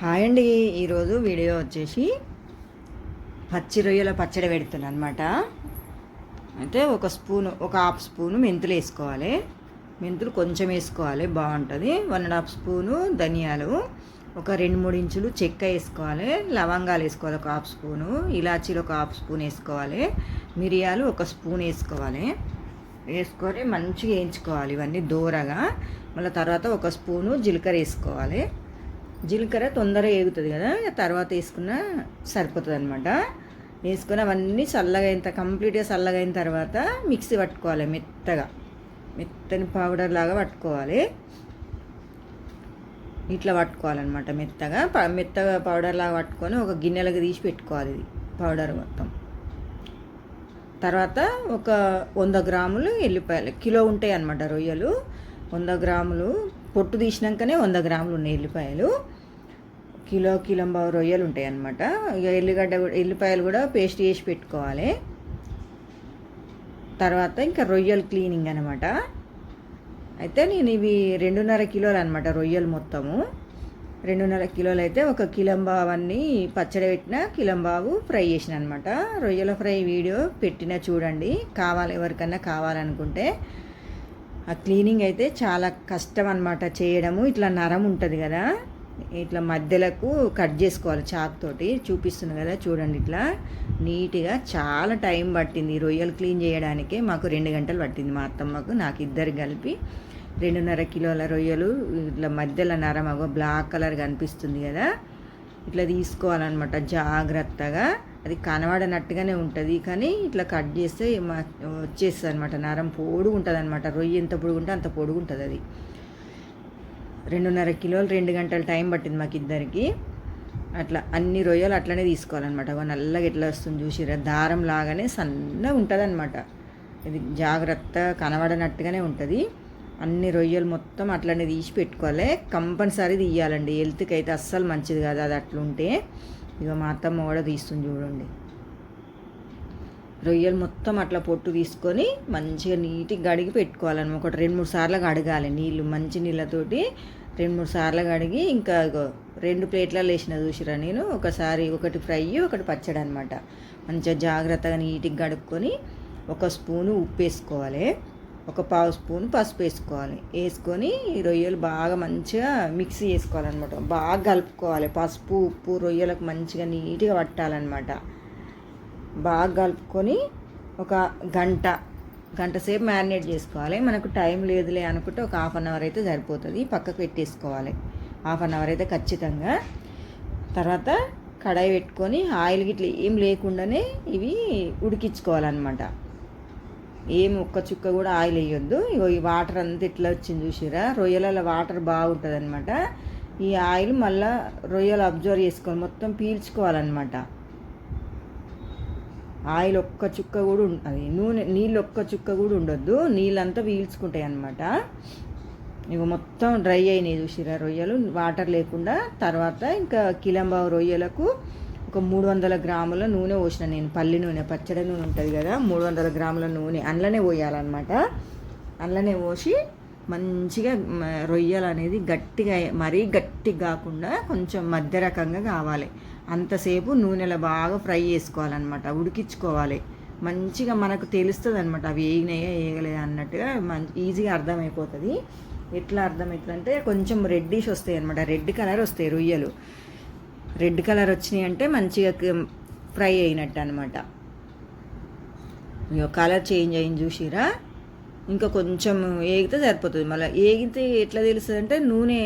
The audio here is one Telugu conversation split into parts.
హాయ్ అండి. ఈరోజు వీడియో వచ్చేసి పచ్చి రొయ్యల పచ్చడి పెడుతున్నాను అనమాట అయితే ఒక స్పూను ఒక హాఫ్ స్పూను మెంతులు వేసుకోవాలి. మెంతులు కొంచెం వేసుకోవాలి బాగుంటుంది. వన్ అండ్ హాఫ్ స్పూను ధనియాలు ఒక రెండు మూడు ఇంచులు చెక్క వేసుకోవాలి. లవంగాలు వేసుకోవాలి ఒక హాఫ్ స్పూను. ఇలాచీలు ఒక హాఫ్ స్పూన్ వేసుకోవాలి. మిరియాలు ఒక స్పూన్ వేసుకోవాలి. వేసుకొని మంచిగా వేయించుకోవాలి ఇవన్నీ దూరగా. మళ్ళీ తర్వాత ఒక స్పూను జీలకర్ర వేసుకోవాలి. జీలకర్ర తొందరగా ఏగుతుంది కదా తర్వాత వేసుకున్న సరిపోతుంది అనమాట వేసుకొని అవన్నీ చల్లగా అయిన కంప్లీట్గా చల్లగా అయిన తర్వాత మిక్సీ పట్టుకోవాలి మెత్తగా. మెత్తని పౌడర్ లాగా పట్టుకోవాలి. ఇట్లా పట్టుకోవాలన్నమాట మెత్తగా. మెత్తగా పౌడర్ లాగా పట్టుకొని ఒక గిన్నెలకు తీసి పెట్టుకోవాలి ఇది పౌడర్ మొత్తం. తర్వాత ఒక వంద గ్రాములు ఎల్లిపాయలు కిలో ఉంటాయి అన్నమాట రొయ్యలు. వంద గ్రాములు పొట్టు తీసినాకనే వంద గ్రాములు ఉన్నాయి ఎల్లిపాయలు. కిలో కిలంబావు రొయ్యలు ఉంటాయి అన్నమాట ఇక ఎల్లిగడ్డ కూడా ఎల్లిపాయలు కూడా పేస్ట్ చేసి పెట్టుకోవాలి. తర్వాత ఇంకా రొయ్యలు క్లీనింగ్ అనమాట అయితే నేను ఇవి రెండున్నర కిలోలు అనమాట రొయ్యలు మొత్తము. రెండున్నర కిలోలు అయితే ఒక కిలంబావు అన్నీ పచ్చడి పెట్టిన కిలంబావు ఫ్రై చేసిన అనమాట రొయ్యల ఫ్రై వీడియో పెట్టిన చూడండి. కావాలి ఎవరికన్నా కావాలనుకుంటే ఆ క్లీనింగ్ అయితే చాలా కష్టం అనమాట చేయడము. ఇట్లా నరం ఉంటుంది కదా. ఇట్లా మధ్యలకు కట్ చేసుకోవాలి చాక్తోటి చూపిస్తుంది కదా చూడండి ఇట్లా. నీట్గా చాలా టైం పట్టింది ఈ రొయ్యలు క్లీన్ చేయడానికే. మాకు రెండు గంటలు పట్టింది మా అత్తమ్మకు నాకు ఇద్దరు కలిపి. రెండున్నర కిలోల రొయ్యలు ఇట్లా మధ్యలో నరం బ్లాక్ కలర్ కనిపిస్తుంది కదా. ఇట్లా తీసుకోవాలన్నమాట జాగ్రత్తగా. అది కనబడనట్టుగానే ఉంటుంది. కానీ ఇట్లా కట్ చేస్తే వచ్చేస్తుంది అనమాట నరం పొడుగు ఉంటుంది అనమాట రొయ్య ఎంత పొడుగుంటే అంత పొడుగు ఉంటుంది అది. రెండున్నర కిలోలు రెండు గంటల టైం పట్టింది మాకు ఇద్దరికి. అట్లా అన్ని రొయ్యలు అట్లనే తీసుకోవాలన్నమాట. నల్లగా ఎట్లా వస్తుంది చూసిరా దారం లాగానే సన్నగా ఉంటుంది అనమాట ఇది జాగ్రత్త కనబడనట్టుగానే ఉంటుంది. అన్ని రొయ్యలు మొత్తం అట్లనే తీసి పెట్టుకోవాలి. కంపల్సరీ తీయాలండి. హెల్త్కి అయితే అస్సలు మంచిది కాదు అది అట్లుంటే. ఇక మా అత్తమ్మ కూడా తీస్తుంది చూడండి. రొయ్యలు మొత్తం అట్లా పొట్టు తీసుకొని మంచిగా నీట్గా గడిగి పెట్టుకోవాలని ఒకటి రెండు మూడు సార్లు కడగాలి నీళ్ళు మంచి నీళ్ళతోటి రెండు మూడు సార్లు కడిగి ఇంకా రెండు ప్లేట్లలో వేసిన చూసిరా నేను ఒకసారి ఒకటి ఫ్రై ఒకటి పచ్చడి అనమాట మంచిగా జాగ్రత్తగా నీట్గా కడుక్కొని ఒక స్పూను ఉప్పు వేసుకోవాలి. ఒక పావు స్పూన్ పసుపు వేసుకోవాలి. వేసుకొని ఈ రొయ్యలు బాగా మంచిగా మిక్సీ చేసుకోవాలన్నమాట. బాగా కలుపుకోవాలి. పసుపు ఉప్పు రొయ్యలకు మంచిగా నీట్గా పట్టాలన్నమాట. బాగా కలుపుకొని ఒక గంట గంట సేపు మ్యారినేట్ చేసుకోవాలి. మనకు టైం లేదులే అనుకుంటే ఒక హాఫ్ అన్ అవర్ అయితే సరిపోతుంది. పక్కకు పెట్టేసుకోవాలి. హాఫ్ అన్ అవర్ అయితే ఖచ్చితంగా. తర్వాత కడాయి పెట్టుకొని ఆయిల్ గిట్ల ఏం లేకుండానే ఇవి ఉడికించుకోవాలన్నమాట. ఏం ఒక్క చుక్క కూడా ఆయిల్ వేయొద్దు. ఇగో ఈ వాటర్ అంతా ఇట్లా వచ్చింది చూసిరా రొయ్యలలో వాటర్ బాగుంటుంది అనమాట ఈ ఆయిల్ మళ్ళీ రొయ్యలు అబ్జర్వ్ చేసుకొని మొత్తం పీల్చుకోవాలన్నమాట. ఆయిల్ ఒక్క చుక్క కూడా అది నూనె నీళ్ళు ఒక్క చుక్క కూడా ఉండొద్దు. నీళ్ళంతా పీల్చుకుంటాయి అనమాట ఇక మొత్తం డ్రై అయినాయి చూసిరా రొయ్యలు. వాటర్ లేకుండా తర్వాత ఇంకా కిలంబావు రొయ్యలకు ఒక మూడు వందల గ్రాముల నూనె పోసిన నేను. పల్లి నూనె పచ్చడి నూనె ఉంటుంది కదా మూడు వందల గ్రాముల నూనె అందులోనే పోయాలన్నమాట. అందులోనే పోసి మంచిగా రొయ్యలు అనేది గట్టిగా మరీ గట్టిగా కాకుండా కొంచెం మధ్య రకంగా కావాలి. అంతసేపు నూనెలో బాగా ఫ్రై చేసుకోవాలన్నమాట ఉడికించుకోవాలి. మంచిగా మనకు తెలుస్తుంది అనమాట అవి వేగినాయా వేయగలేదా అన్నట్టుగా మంచి ఈజీగా అర్థమైపోతుంది. ఎట్లా అర్థమవుతుందంటే కొంచెం రెడ్డిష్ వస్తాయి అనమాట రెడ్ కలర్ వస్తాయి రొయ్యలు. రెడ్ కలర్ వచ్చినాయి అంటే మంచిగా ఫ్రై అయినట్టు అనమాట ఇక కలర్ చేంజ్ అయింది చూసిరా? ఇంకా కొంచెం ఏగితే సరిపోతుంది. మళ్ళీ ఏగితే ఎట్లా తెలుస్తుంది అంటే నూనె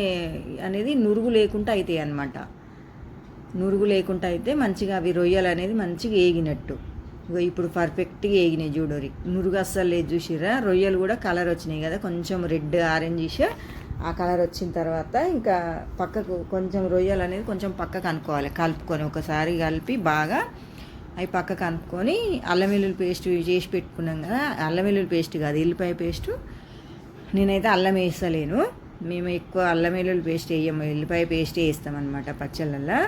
అనేది నురుగు లేకుండా అవుతాయి అన్నమాట. నురుగు లేకుండా అయితే మంచిగా అవి రొయ్యలు అనేది మంచిగా ఏగినట్టు. ఇగో ఇప్పుడు పర్ఫెక్ట్గా ఏగినాయి చూడరి నురుగు అస్సలు లేదు చూసిరా? రొయ్యలు కూడా కలర్ వచ్చినాయి కదా కొంచెం రెడ్ ఆరెంజ్ ఆ కలర్ వచ్చిన తర్వాత ఇంకా పక్కకు కొంచెం రొయ్యలు అనేది కొంచెం పక్కకు అనుకోవాలి. కలుపుకొని ఒకసారి కలిపి బాగా అవి పక్కకు అనుకొని అల్లం వెల్లుల్లి పేస్ట్ చేసి పెట్టుకున్నాం కదా అల్లం వెల్లుల్లి పేస్ట్ కాదు ఎల్లిపాయ పేస్ట్. నేనైతే అల్లం వేస్తలేను. మేము ఎక్కువ అల్లం వెల్లుల్లి పేస్ట్ వేయము. ఎల్లిపాయ పేస్ట్ వేస్తామన్నమాట పచ్చళ్ళల్లో.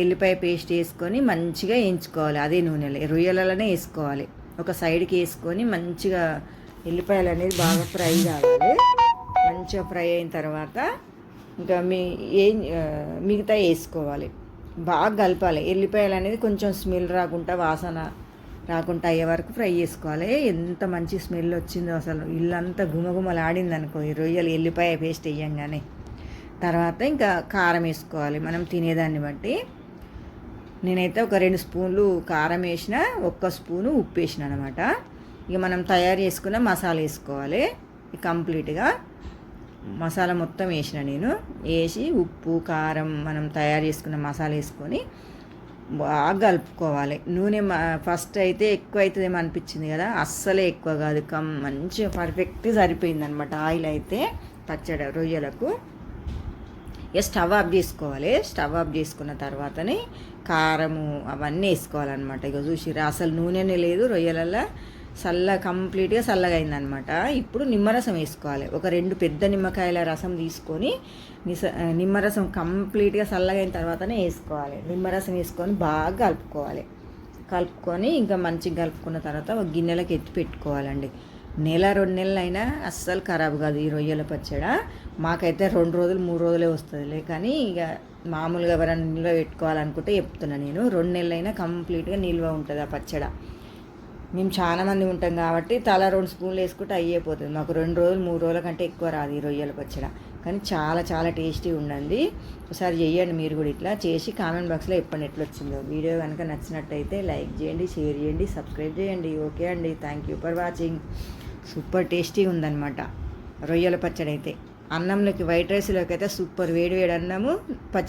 ఎల్లిపాయ పేస్ట్ వేసుకొని మంచిగా వేయించుకోవాలి. అదే నూనెలో. రొయ్యలలోనే వేసుకోవాలి. ఒక సైడ్కి వేసుకొని మంచిగా ఎల్లిపాయలు అనేది బాగా ఫ్రై కావాలి. మంచిగా ఫ్రై అయిన తర్వాత ఇంకా మీ ఏం మిగతా వేసుకోవాలి. బాగా కలపాలి. ఎల్లిపాయలు అనేది కొంచెం స్మెల్ రాకుండా వాసన రాకుండా అయ్యే వరకు ఫ్రై చేసుకోవాలి. ఎంత మంచి స్మెల్ వచ్చిందో అసలు. ఇల్లంతా గుమగుమలాడింది అనుకో ఈ రొయ్యలు ఎల్లిపాయ పేస్ట్ వేయంగానే. తర్వాత ఇంకా కారం వేసుకోవాలి. మనం తినేదాన్ని బట్టి నేనైతే ఒక రెండు స్పూన్లు కారం వేసిన ఒక్క స్పూను ఉప్పు వేసిన అనమాట. ఇక మనం తయారు చేసుకున్న మసాలా వేసుకోవాలి. కంప్లీట్గా. మసాలా మొత్తం వేసిన నేను. వేసి ఉప్పు కారం మనం తయారు చేసుకున్న మసాలా వేసుకొని బాగా కలుపుకోవాలి. నూనె ఫస్ట్ అయితే ఎక్కువ అవుతుందేమో అనిపించింది కదా. అస్సలే ఎక్కువ కాదు. కమ్ మంచిగా పర్ఫెక్ట్గా సరిపోయింది అనమాట ఆయిల్ అయితే పచ్చడి రొయ్యలకు. ఇక స్టవ్ ఆఫ్ చేసుకోవాలి. స్టవ్ ఆఫ్ చేసుకున్న తర్వాతనే కారము అవన్నీ వేసుకోవాలన్నమాట. ఇక చూసిరా అసలు నూనెనే లేదు రొయ్యలల్లో. చల్ల కంప్లీట్గా చల్లగా అయిందనమాట ఇప్పుడు నిమ్మరసం వేసుకోవాలి. ఒక రెండు పెద్ద నిమ్మకాయల రసం తీసుకొని నిస నిమ్మరసం కంప్లీట్గా చల్లగా అయిన తర్వాతనే వేసుకోవాలి. నిమ్మరసం వేసుకొని బాగా కలుపుకోవాలి. కలుపుకొని ఇంకా మంచిగా కలుపుకున్న తర్వాత ఒక గిన్నెలకు ఎత్తి పెట్టుకోవాలండి. నెల రెండు నెలలు అయినా అస్సలు ఖరాబ్ కాదు ఈ రొయ్యల పచ్చడ. మాకైతే రెండు రోజులు మూడు రోజులే వస్తుందిలే. కానీ ఇక మామూలుగా ఎవరైనా నిల్వ పెట్టుకోవాలనుకుంటే చెప్తున్నా నేను. రెండు నెలలైనా కంప్లీట్గా నిల్వ ఉంటుంది ఆ పచ్చడ. మేము చాలామంది ఉంటాం కాబట్టి తల రెండు స్పూన్లు వేసుకుంటే అయ్యేపోతుంది. మాకు రెండు రోజులు మూడు రోజుల కంటే ఎక్కువ రాదు ఈ రొయ్యల పచ్చడి కానీ చాలా చాలా టేస్టీ ఉండండి ఒకసారి చేయండి మీరు కూడా ఇట్లా. చేసి కామెంట్ బాక్స్లో చెప్పండి ఎట్లా వచ్చిందో వీడియో కనుక నచ్చినట్టయితే లైక్ చేయండి షేర్ చేయండి సబ్స్క్రైబ్ చేయండి. ఓకే అండి. Thank you for watching. Super tasty ఉందన్నమాట రొయ్యల పచ్చడి అయితే అన్నంలోకి వైట్ రైస్లోకి అయితే సూపర్ వేడి వేడి అన్నము పచ్చడి